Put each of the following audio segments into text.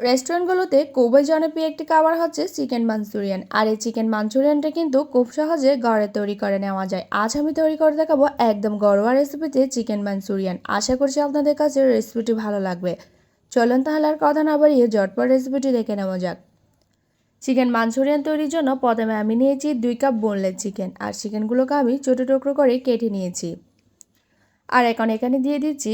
রেস্টুরেন্টগুলোতে খুবই জনপ্রিয় একটি খাবার হচ্ছে চিকেন মাঞ্চুরিয়ান। আর এই চিকেন মাঞ্চুরিয়ানটা কিন্তু খুব সহজে ঘরে তৈরি করে নেওয়া যায়। আজ আমি তৈরি করে দেখাবো একদম ঘরোয়া রেসিপিতে চিকেন মাঞ্চুরিয়ান। আশা করছি আপনাদের কাছে রেসিপিটি ভালো লাগবে। চলুন তাহলে আর কথা না বাড়িয়ে জটপট রেসিপিটি দেখে নেওয়া যাক। চিকেন মাঞ্চুরিয়ান তৈরির জন্য প্রথমে আমি নিয়েছি দুই কাপ বোনলেস চিকেন। আর চিকেনগুলোকে আমি ছোটো টুকরো করে কেটে নিয়েছি। আর এখন এখানে দিয়ে দিচ্ছি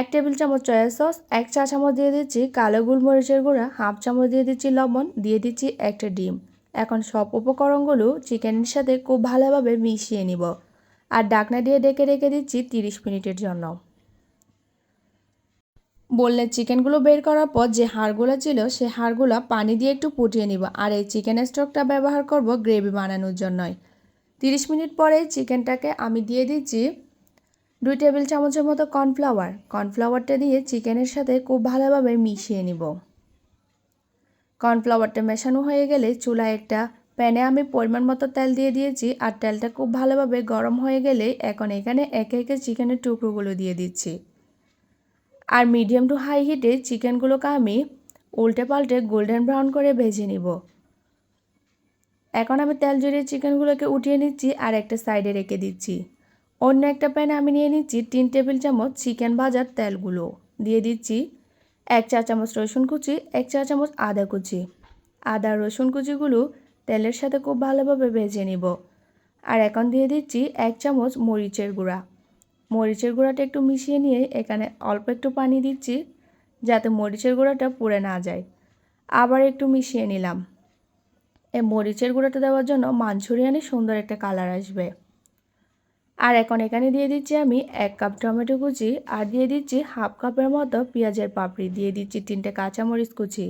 এক টেবিল চামচ সয়া সস এক চা চামচ দিয়ে দিচ্ছি কালো গোলমরিচের গুঁড়া, হাফ চামচ দিয়ে দিচ্ছি লবণ, দিয়ে দিচ্ছি একটা ডিম। এখন সব উপকরণগুলো চিকেনের সাথে খুব ভালোভাবে মিশিয়ে নিব। আর ডাকনা দিয়ে ডেকে রেখে দিচ্ছি তিরিশ মিনিটের জন্য। বললে চিকেনগুলো বের করার পর যে হাড়গুলো ছিল, সে হাড়গুলো পানি দিয়ে একটু ফুটিয়ে নিব। আর এই চিকেনের স্টকটা ব্যবহার করব গ্রেভি বানানোর জন্যই। তিরিশ মিনিট পরে চিকেনটাকে আমি দিয়ে দিচ্ছি দুই টেবিল চামচের মতো কর্নফ্লাওয়ার। কর্নফ্লাওয়ারটা দিয়ে চিকেনের সাথে খুব ভালোভাবে মিশিয়ে নিব। কর্নফ্লাওয়ারটা মেশানো হয়ে গেলে চুলায় একটা প্যানে আমি পরিমাণ মতো তেল দিয়ে দিয়েছি আর তেলটা খুব ভালোভাবে গরম হয়ে গেলে এখন এখানে একে একে চিকেনের টুকরোগুলো দিয়ে দিচ্ছি। আর মিডিয়াম টু হাই হিটে চিকেনগুলোকে আমি উল্টে পাল্টে গোল্ডেন ব্রাউন করে ভেজে নিব। এখন আমি তেল জড়িয়ে চিকেনগুলোকে উঠিয়ে নিচ্ছি আর একটা সাইডে রেখে দিচ্ছি। অন্য একটা প্যানে আমি নিয়ে নিচ্ছি তিন টেবিল চামচ চিকেন ভাজার তেলগুলো। দিয়ে দিচ্ছি এক চা চামচ রসুন কুচি, এক চা চামচ আদা কুচি। আদা রসুন কুচিগুলো তেলের সাথে খুব ভালোভাবে ভেজে নিব। আর এখন দিয়ে দিচ্ছি এক চামচ মরিচের গুঁড়া। মরিচের গুঁড়াটা একটু মিশিয়ে নিয়ে এখানে অল্প একটু পানি দিচ্ছি যাতে মরিচের গুঁড়াটা পুড়ে না যায়। আবার একটু মিশিয়ে নিলাম। এই মরিচের গুঁড়াটা দেওয়ার জন্য মাঞ্চুরিয়ানে সুন্দর একটা কালার আসবে। আর এখন এখানে দিয়ে দিচ্ছি আমি এক কাপ টমেটো কুচি, আর দিয়ে দিচ্ছি হাফ কাপের মতো পেঁয়াজের পাপড়ি। দিয়ে দিচ্ছি তিনটে কাঁচামরিচ কুচি।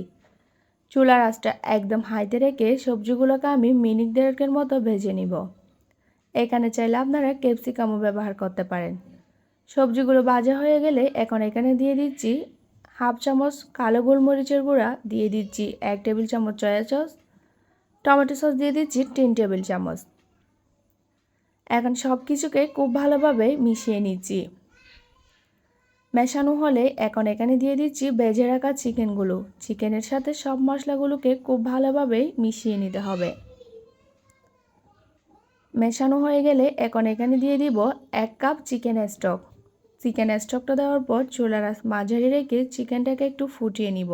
চুলার আঁচটা একদম হাইতে রেখে সবজিগুলোকে আমি মিনিট দেড়েকের মতো ভেজে নিব। এখানে চাইলে আপনারা ক্যাপসিকামও ব্যবহার করতে পারেন। সবজিগুলো ভাজা হয়ে গেলে এখন এখানে দিয়ে দিচ্ছি হাফ চামচ কালো গোলমরিচের গুঁড়া, দিয়ে দিচ্ছি এক টেবিল চামচ চয়া সস, টমেটো সস দিয়ে দিচ্ছি তিন টেবিল চামচ। এখন সব কিছুকে খুব ভালোভাবে মিশিয়ে নিচ্ছি। মেশানো হলে এখন এখানে দিয়ে দিচ্ছি বেজে রাখা চিকেনগুলো। চিকেনের সাথে সব মশলাগুলোকে খুব ভালোভাবে মিশিয়ে নিতে হবে। মেশানো হয়ে গেলে এখন এখানে দিয়ে দিব এক কাপ চিকেন স্টক। চিকেন স্টকটা দেওয়ার পর চুলার মাঝারি রেখে চিকেনটাকে একটু ফুটিয়ে নিব।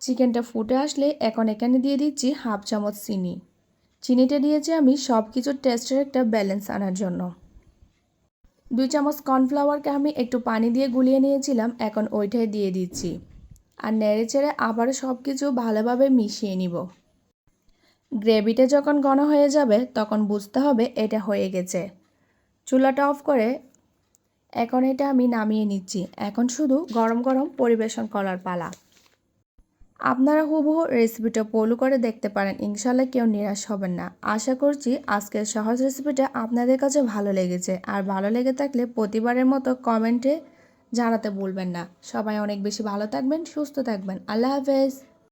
চিকেনটা ফুটে আসলে এখন এখানে দিয়ে দিচ্ছি হাফ চামচ চিনি। চিনিটা দিয়েছি আমি সব কিছুর টেস্টের একটা ব্যালেন্স আনার জন্য। দুই চামচ কর্নফ্লাওয়ারকে আমি একটু পানি দিয়ে গুলিয়ে নিয়েছিলাম, এখন ওইটাই দিয়ে দিচ্ছি। আর নেড়ে চেড়ে আবার সব কিছু ভালোভাবে মিশিয়ে নিব। গ্রেভিটা যখন ঘন হয়ে যাবে, তখন বুঝতে হবে এটা হয়ে গেছে। চুলাটা অফ করে এখন এটা আমি নামিয়ে নিচ্ছি। এখন শুধু গরম গরম পরিবেশন করার পালা। আপনারা হুবহু রেসিপিটা ফলো করে দেখতে পারেন। ইনশাল্লাহ কেউ নিরাশ হবেন না। আশা করছি আজকের সহজ রেসিপিটা আপনাদের কাছে ভালো লেগেছে। আর ভালো লেগে থাকলে প্রতিবারের মতো কমেন্টে জানাতে ভুলবেন না। সবাই অনেক বেশি ভালো থাকবেন, সুস্থ থাকবেন। আল্লাহ হাফেজ।